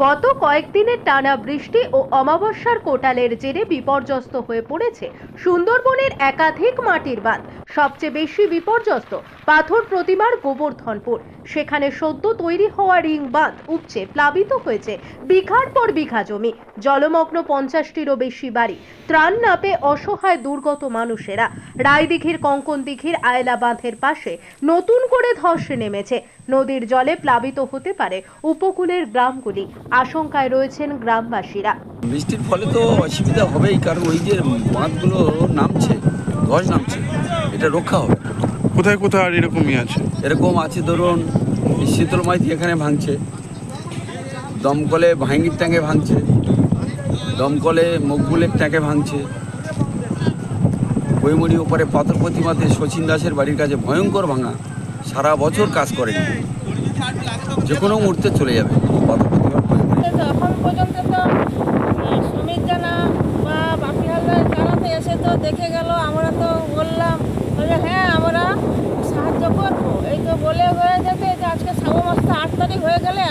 গত কয়েকদিনের টানা বৃষ্টি ও অমাবস্যার কোটালের জেরে বিপর্যস্ত হয়ে পড়েছে সুন্দরবনের একাধিক মাটির বাঁধ। সবচেয়ে বেশি বিপর্যস্ত পাথর প্রতিমার গোবর্ধনপুর। সেখানে সদ্য তৈরি হওয়া রিং বাঁধ উপচে প্লাবিত হয়েছে বিঘার পর বিঘা জমি। জলমগ্ন পঞ্চাশটিরও বেশি বাড়ি। ত্রাণ না পেয়ে অসহায় দুর্গত মানুষেরা। রায়দিঘির কঙ্কন দিঘির আয়লা বাঁধের পাশে নতুন করে ধসে নেমেছে। নদীর জলে প্লাবিত হতে পারে উপকূলের গ্রামগুলি। আশঙ্কায় রয়েছেন গ্রামবাসীরা। বৃষ্টির ফলে তো অসুবিধা হবেই, কারণ ওই যে বাঁধগুলো নামছে, ধস নামছে। এটা রক্ষা হবে। কোথায় কোথায় আর এরকমই আছে? এরকম আছে ধরুন এই শীতল মাইতি এখানে ভাঙছে। দমকলে ভাঙ্গির ট্যাঙ্কে ভাঙছে। দমকলে মকবুলের ট্যাঙ্কে ভাঙছে। বইমুড়ি ওপরে পাথর প্রতিমাতে শচীন দাসের বাড়ির কাছে ভয়ঙ্কর ভাঙা। সারা বছর কাজ করেনি। যে কোনো মুহূর্তে চলে যাবে পাথর প্রতিমা এখন পর্যন্ত তো সুমিত জানা বা বাপি হালদার তারা তো এসে তো দেখে গেল আমরা তো বললাম বলে হ্যাঁ আমরা সাহায্য করব। এই তো বলে হয়ে যাবে যে আজকে শ্রাবণ মাসটা আট তারিখ হয়ে গেলে